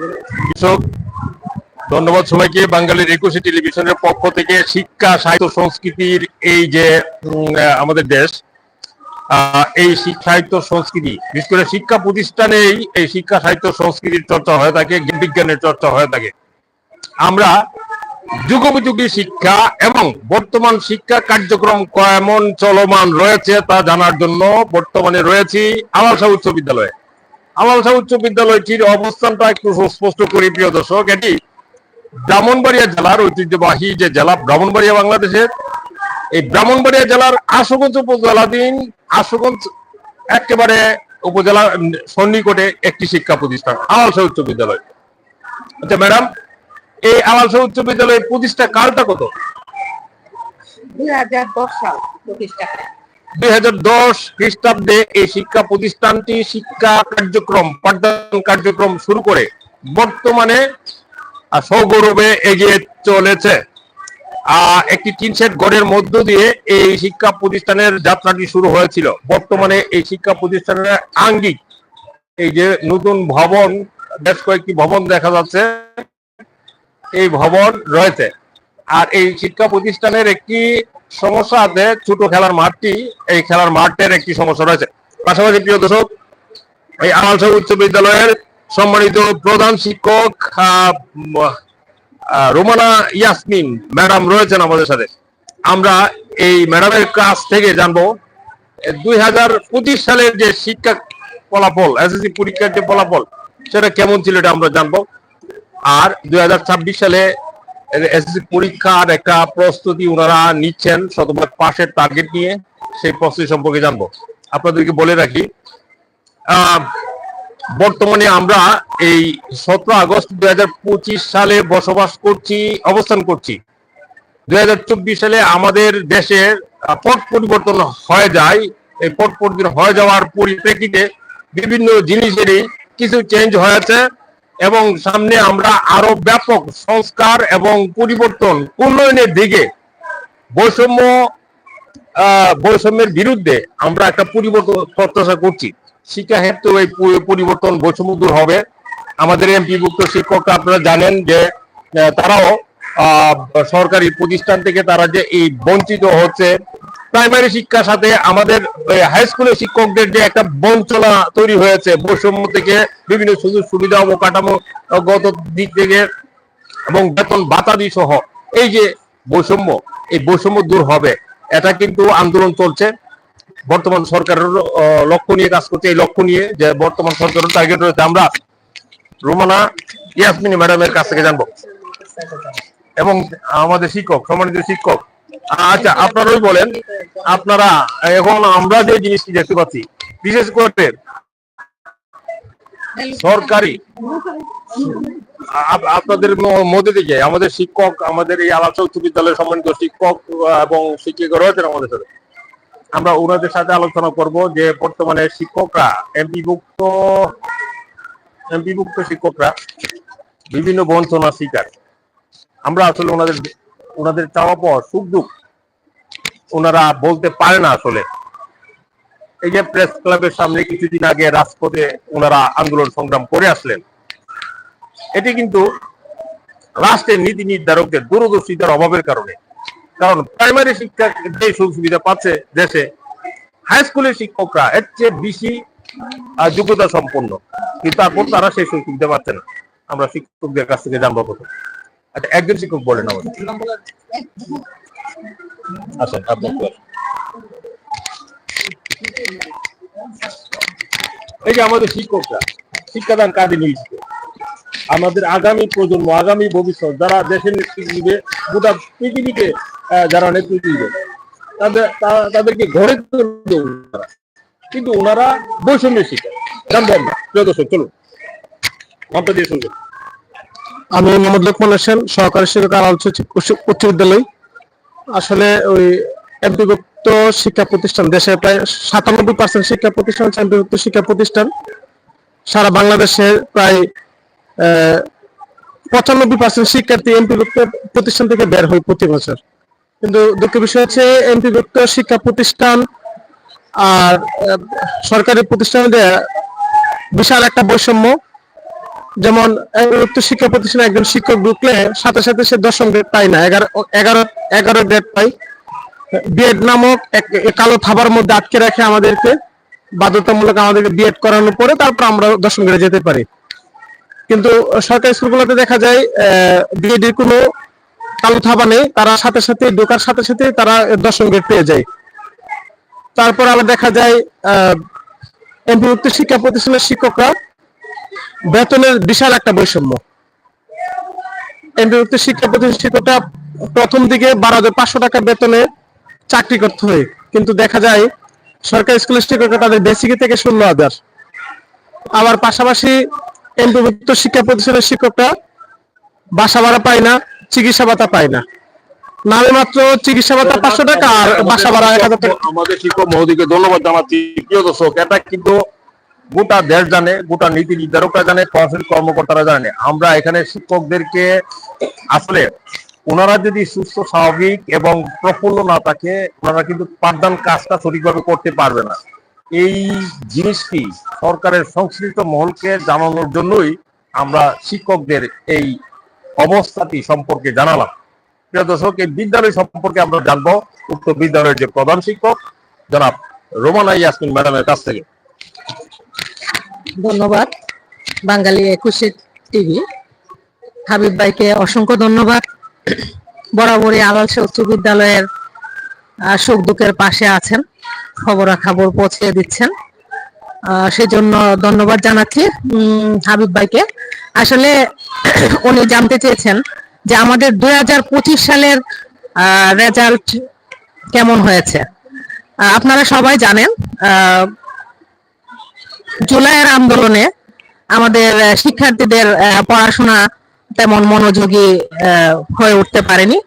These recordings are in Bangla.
কৃষক ধন্যবাদ সবাইকে। বাঙালির একুশে টেলিভিশনের পক্ষ থেকে শিক্ষা, সাহিত্য, সংস্কৃতির এই যে আমাদের দেশ এই শিক্ষা, সাহিত্য, সংস্কৃতি, বিশেষ করে শিক্ষা প্রতিষ্ঠানেই এই শিক্ষা, সাহিত্য, সংস্কৃতির চর্চা হয়ে থাকে, জ্ঞান বিজ্ঞানের চর্চা হয়ে থাকে। আমরা যুগোপযোগী শিক্ষা এবং বর্তমান শিক্ষা কার্যক্রম কেমন চলমান রয়েছে তা জানার জন্য বর্তমানে রয়েছি আলাসা উচ্চ বিদ্যালয়ে। আলাসা উচ্চ বিদ্যালয়টির অবস্থানটা একটু সুস্পষ্ট করি, প্রিয় দর্শক। এটি ব্রাহ্মণবাড়িয়া জেলার ঐতিহ্যবাহী যে জেলা, ব্রাহ্মণবাড়িয়া বাংলাদেশের। এই ব্রাহ্মণবাড়িয়া জেলার আশুগঞ্জ উপজেলাধীন, আশুগঞ্জ একেবারে উপজেলার সন্নিকটে একটি শিক্ষা প্রতিষ্ঠান আলালসা উচ্চ বিদ্যালয়। আচ্ছা ম্যাডাম, এই আলালসা উচ্চ বিদ্যালয়ের প্রতিষ্ঠা কালটা কত? দুই হাজার দশ সাল প্রতিষ্ঠা দুই হাজার দশ খ্রিস্টাব্দে এই শিক্ষা প্রতিষ্ঠানটি শিক্ষা কার্যক্রম, পাঠদান কার্যক্রম শুরু করে বর্তমানে সগৌরবে এগিয়ে চলেছে। একটি টিন শেড গড়ের মধ্য দিয়ে এই শিক্ষা প্রতিষ্ঠানের যাত্রাটি শুরু হয়েছিল। বর্তমানে এই শিক্ষা প্রতিষ্ঠানের আঙ্গিক, এই যে নতুন ভবন, বেশ কয়েকটি ভবন দেখা যাচ্ছে, এই ভবন রয়েছে। আর এই শিক্ষা প্রতিষ্ঠানের একটি সমস্যা আছে, ছোট খেলার মাঠটি, এই খেলার মাঠের একটি সমস্যা রয়েছে। পাশাপাশি প্রিয় দর্শক, এই আলালসা উচ্চ বিদ্যালয়ের সম্মানিত প্রধান শিক্ষক রোমানা ইয়াসমিন ম্যাডাম রয়েছেন আমাদের সাথে। আমরা এই ম্যাডামের কাছ থেকে জানব, দুই হাজার পঁচিশ সালের যে শিক্ষা ফলাফল, এসএসসি পরীক্ষার যে ফলাফল, সেটা কেমন ছিল এটা আমরা জানব। আর দুই হাজার ছাব্বিশ সালে এসএসসি পরীক্ষার একটা প্রস্তুতি ওনারা নিচ্ছেন, শতভাগ পাশের টার্গেট নিয়ে সেই প্রস্তুতি সম্পর্কে জানব। আপনাদেরকে বলে রাখি বর্তমানে আমরা এই সতেরো আগস্ট দুই হাজার পঁচিশ সালে বসবাস করছি, অবস্থান করছি। দুই হাজার চব্বিশ সালে আমাদের দেশের পট পরিবর্তন হয়ে যায়। এই পট পরিবর্তন হয়ে যাওয়ার পরিপ্রেক্ষিতে বিভিন্ন জিনিসেরই কিছু চেঞ্জ হয়েছে। এবং সামনে আমরা আরও ব্যাপক সংস্কার এবং পরিবর্তন উন্নয়নের দিকে বৈষম্য বৈষম্যের বিরুদ্ধে আমরা একটা পরিবর্তন প্রত্যাশা করছি। শিক্ষা ক্ষেত্রে এই পরিবর্তন বৈষম্য দূর হবে। আমাদের এমপিভুক্ত শিক্ষকরা আপনারা জানেন যে তারাও সরকারি প্রতিষ্ঠান থেকে তারা যে এই বঞ্চিত হচ্ছে প্রাইমারি শিক্ষার সাথে আমাদের হাই স্কুলের শিক্ষকদের যে একটা বঞ্চনা তৈরি হয়েছে, বৈষম্য থেকে বিভিন্ন সুযোগ সুবিধা, অবকাঠামো গত দিক থেকে এবং বেতন বাতাদি সহ এই যে বৈষম্য, এই বৈষম্য দূর হবে। এটা কিন্তু আন্দোলন চলছে। বর্তমান সরকারের লক্ষ্য নিয়ে কাজ করছে। এই লক্ষ্য নিয়ে যে বর্তমান সরকারের টার্গেট রয়েছে আমরা রোমানা ইয়াসমিনী ম্যাডামের কাছ থেকে জানব। এবং আমাদের শিক্ষক, সম্মানিত শিক্ষক আচ্ছা আপনারাই বলেন, আপনারা, এখন আমরা যে জিনিসটি দেখতে পাচ্ছি, বিশেষ করে সরকারি আপনাদের মধ্যে থেকে আমাদের শিক্ষক, আমাদের এই আলাচা উচ্চ বিদ্যালয়ের সম্মানিত শিক্ষক এবং শিক্ষিকা রয়েছেন আমাদের সাথে। আমরা ওনাদের সাথে আলোচনা করব যে বর্তমানে শিক্ষকরা, এমপিভুক্ত এমপিভুক্ত শিক্ষকরা বিভিন্ন বঞ্চনার শিকার। আমরা আসলে ওনাদের ওনাদের চাওয়া পাওয়া সুখ দুঃখ ওনারা বলতে পারে না আসলে। এই যে প্রেস ক্লাবের সামনে কিছুদিন আগে রাজপথে ওনারা আন্দোলন সংগ্রাম করে আসলেন। এটি কিন্তু রাষ্ট্রের নীতি নির্ধারকদের দূরদর্শিতার অভাবের কারণে। কারণ প্রাইমারি শিক্ষা যে সুযোগ সুবিধা পাচ্ছে দেশে হাই স্কুলের শিক্ষকরা এর চেয়ে বেশি যোগ্যতা সম্পন্ন। কিন্তু তারপর তারা সেই সুযোগ সুবিধা পাচ্ছে না। আমরা শিক্ষকদের কাছ থেকে জানব প্রথম। আচ্ছা একজন শিক্ষক বলেন আমাদের আচ্ছা এই যে আমাদের শিক্ষকরা, শিক্ষাদান কাজে আমাদের আগামী প্রজন্ম, আগামী ভবিষ্যৎ, যারা দেশের নেতৃত্ব দিবে, গোটা পৃথিবীকে যারা নেতৃত্ব দিবে, তাদের তাদেরকে ঘরে তুলবে কিন্তু ওনারা বৈষম্যের শিকার। জানব আমরা প্রিয় দর্শক, চলুন। শুনবেন আমি মোহাম্মদ লোকমান হোসেন, সহকারী শিক্ষক আলাল উচ্চ বিদ্যালয় আসলে ওই এমপিভুক্ত শিক্ষা প্রতিষ্ঠান দেশে প্রায় সাতানব্বই পার্সেন্ট শিক্ষা প্রতিষ্ঠান হচ্ছে এমপিভুক্ত শিক্ষা প্রতিষ্ঠান। সারা বাংলাদেশে প্রায় পঁচানব্বই পার্সেন্ট শিক্ষার্থী এমপিভুক্ত প্রতিষ্ঠান থেকে বের হয় প্রতি বছর। কিন্তু দুঃখ বিষয় হচ্ছে, এমপিভুক্ত শিক্ষা প্রতিষ্ঠান আর সরকারি প্রতিষ্ঠানে বিশাল একটা বৈষম্য। যেমন উচ্চ শিক্ষা প্রতিষ্ঠানে একজন শিক্ষক ঢুকলে সাথে সাথে সে দশম গ্রেড পায় না, এগারো এগারো এগারো গ্রেড পায়। বিএড নামক এক কালো থাবার মধ্যে আটকে রাখে আমাদেরকে, বাধ্যতামূলক আমাদেরকে বিএড করানোর পরে তারপর আমরা দশম গ্রেডে যেতে পারি। কিন্তু সরকারি স্কুলগুলোতে দেখা যায় বিএড এর কোনো কালো থাবা নেই, তারা সাথে সাথে ঢোকার সাথে সাথে তারা দশম গ্রেড পেয়ে যায়। তারপর আবার দেখা যায় এমপিভুক্ত শিক্ষা প্রতিষ্ঠানের শিক্ষকরা বেতনের বিশাল একটা বৈষম্য। এমপিভুক্ত শিক্ষা শিক্ষকরা প্রথম দিকে বারো হাজার পাঁচশো টাকা বেতনে চাকরি করতে হয়। কিন্তু দেখা যায়, সরকারি স্কুলের শিক্ষকরা তাদের বেসিকে থেকে ষোলো হাজার। আবার পাশাপাশি এমপিভুক্ত শিক্ষা প্রতিষ্ঠানের শিক্ষকরা বাসা ভাড়া পায় না, চিকিৎসা ভাতা পায় না। নামে মাত্র চিকিৎসা ভাতা পাঁচশো টাকা আর বাসা ভাড়া এক হাজার টাকা। আমাদের শিক্ষক মহোদয়কে ধন্যবাদ জানাচ্ছি। প্রিয় দর্শক, এটা কিন্তু গোটা দেশ জানে, গোটা নীতি নির্ধারকরা জানে প্রশাসনিক কর্মকর্তারা জানে। আমরা এখানে শিক্ষকদেরকে আসলে ওনারা যদি সুস্থ, স্বাভাবিক এবং প্রফুল্ল না থাকে, ওনারা কিন্তু পাঠদান কাজটা সঠিকভাবে করতে পারবে না। এই জিনিসটি সরকারের সংশ্লিষ্ট মহলকে জানানোর জন্যই আমরা শিক্ষকদের এই অবস্থাটি সম্পর্কে জানালাম। প্রিয় দর্শক, এই বিদ্যালয় সম্পর্কে আমরা জানব। উক্ত বিদ্যালয়ের যে প্রধান শিক্ষক, জনাব রোমানা ইয়াসমিন ম্যাডামের কাছ থেকে। ধন্যবাদ। বাঙালি একুশে টিভি। হাবিব ভাইকে অসংখ্য ধন্যবাদ। বরাবরই আলালসা উচ্চ বিদ্যালয়ের সুখ দুঃখের পাশে আছেন। খবরাখবর পৌঁছে দিচ্ছেন। সেজন্য ধন্যবাদ জানাচ্ছি হাবিব ভাইকে। আসলে উনি জানতে চেয়েছেন যে আমাদের দু হাজার পঁচিশ সালের রেজাল্ট কেমন হয়েছে। আপনারা সবাই জানেন জুলাইয়ের আন্দোলনে আমাদের শিক্ষার্থীদের পড়াশোনা তেমন মনোযোগী হয়ে উঠতে পারেনি।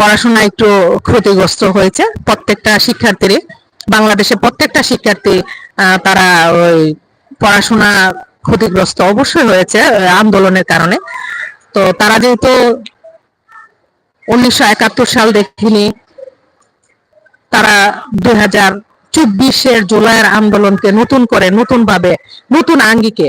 পড়াশোনা একটু ক্ষতিগ্রস্ত হয়েছে। প্রত্যেকটা শিক্ষার্থীরই, বাংলাদেশে প্রত্যেকটা শিক্ষার্থী তারা ওই পড়াশোনা ক্ষতিগ্রস্ত অবশ্যই হয়েছে আন্দোলনের কারণে। তো তারা যেহেতু উনিশশো একাত্তর সাল দেখিনি, তারা দুই হাজার চব্বিশের জুলাইয়ের আন্দোলনকে নতুন করে নতুন ভাবে নতুন আঙ্গিকে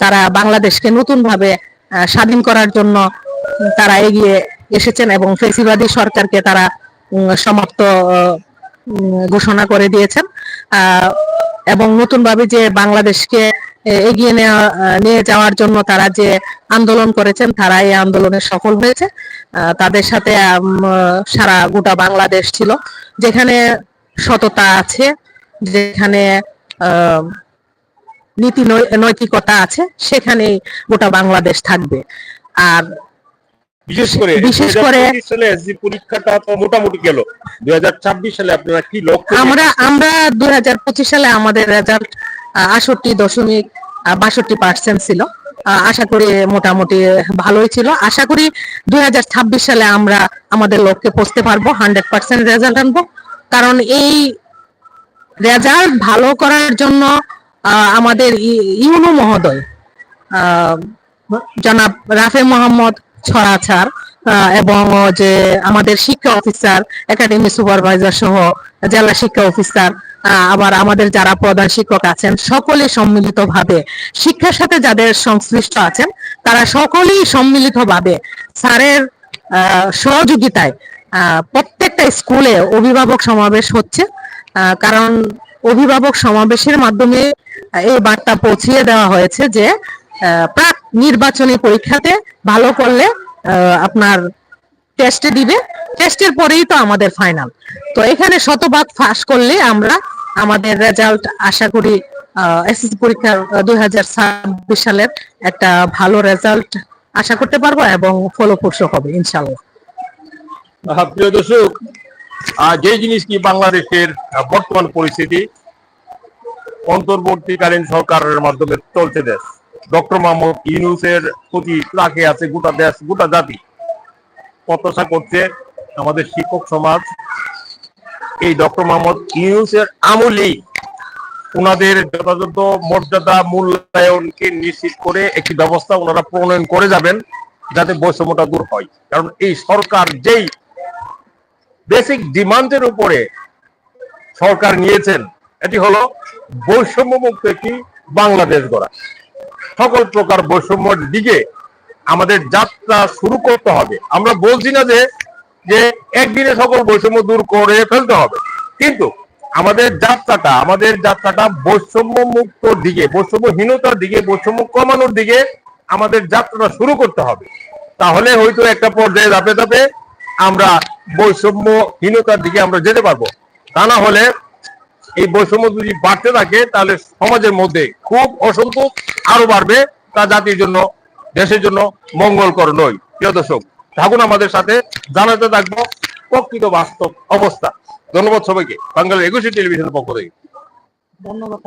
তারা বাংলাদেশকে নতুন ভাবে স্বাধীন করার জন্য তারা এগিয়ে এসেছেন এবং ফেসিবাদী সরকারকে তারা সমাপ্ত ঘোষণা করে দিয়েছেন। এবং নতুন ভাবে যে বাংলাদেশকে এগিয়ে নেওয়া নিয়ে যাওয়ার জন্য তারা যে আন্দোলন করেছেন, তারা এই আন্দোলনে সফল হয়েছে। তাদের সাথে সারা গোটা বাংলাদেশ ছিল। যেখানে সততা আছে যেখানে নীতি নৈতিকতা আছে সেখানে গোটা বাংলাদেশ থাকবে। আর বিশেষ করে বিশেষ করে- সালে এসজি পরীক্ষাটা তো মোটামুটি গেল। দুই সালে আপনারা কি লক্ষ্য আমরা আমরা দুই হাজার পঁচিশ সালে আমাদের রেজাল্ট আষট্টি দশমিক বাষট্টি পার্সেন্ট ছিল। আশা করি মোটামুটি ভালোই ছিল। আশা করি দুই হাজার ছাব্বিশ সালে আমরা আমাদের লক্ষ্যে পৌঁছতে পারব হান্ড্রেড পার্সেন্ট রেজাল্ট আনব। কারণ এই রেজাল্ট ভালো করার জন্য আমাদের ইউনু মহোদয় জনাব রাফে মোহাম্মদ ছড়াছাড় এবং যে আমাদের শিক্ষা অফিসার, একাডেমি সুপারভাইজার সহ জেলা শিক্ষা অফিসার আবার আমাদের যারা প্রধান শিক্ষক আছেন, সকলে সম্মিলিত ভাবে শিক্ষার সাথে যাদের সংশ্লিষ্ট আছেন, তারা সকলেই সম্মিলিত ভাবে স্যারের সহযোগিতায় প্রত্যেকটা স্কুলে অভিভাবক সমাবেশ হচ্ছে কারণ অভিভাবক সমাবেশের মাধ্যমে এই বার্তা পৌঁছিয়ে দেওয়া হয়েছে যে প্রাক নির্বাচনী পরীক্ষাতে ভালো করলে আপনার টেস্টে দিবে টেস্টের পরেই তো আমাদের ফাইনাল তো এখানে শতভাগ ফাঁস করলে আমরা আমাদের রেজাল্ট আশা করি এসএসসি পরীক্ষার দুই হাজার ছাব্বিশ সালের একটা ভালো রেজাল্ট আশা করতে পারব এবং ফলপ্রসূ হবে ইনশাল্লাহ প্রিয় দর্শক যে জিনিস কি বাংলাদেশের বর্তমান পরিস্থিতি, অন্তর্বর্তীকালীন সরকারের মাধ্যমে চলছে দেশ। ডক্টর মোহাম্মদ ইউনুসের প্রতি তাকে আছে গোটা দেশ, গোটা জাতি। প্রত্যাশা করছে আমাদের শিক্ষক সমাজ, এই ডক্টর মোহাম্মদ ইউনুসের আমলেই ওনাদের যথাযথ মর্যাদা মূল্যায়নকে নিশ্চিত করে একটি ব্যবস্থা ওনারা প্রণয়ন করে যাবেন, যাতে বৈষম্যটা দূর হয়। কারণ এই সরকার যেই বেসিক ডিমান্ডের উপরে সরকার নিয়েছেন, এটি হলো বৈষম্য মুক্ত একটি বাংলাদেশ গড়া। সকল প্রকার বৈষম্যের দিকে আমাদের যাত্রা শুরু করতে হবে। আমরা বলছি না যে যে একদিনে সকল বৈষম্য দূর করে ফেলতে হবে। কিন্তু আমাদের যাত্রাটা আমাদের যাত্রাটা বৈষম্য মুক্ত দিকে, বৈষম্যহীনতার দিকে, বৈষম্য কমানোর দিকে আমাদের যাত্রাটা শুরু করতে হবে। তাহলে হয়তো একটা পর্যায়ে ধাপে ধাপে আমরা বৈষম্যহীনতার দিকে আমরা যেতে পারব। তা না হলে এই বৈষম্য যদি বাড়তে থাকে, তাহলে সমাজের মধ্যে খুব অসন্তোষ আরও বাড়বে, তা জাতির জন্য, দেশের জন্য মঙ্গলকর নয়। প্রিয় দর্শক, থাকুন আমাদের সাথে, জানাতে থাকব প্রকৃত বাস্তব অবস্থা। ধন্যবাদ সবাইকে। বাংলার একুশে টেলিভিশনের পক্ষ থেকে। ধন্যবাদ।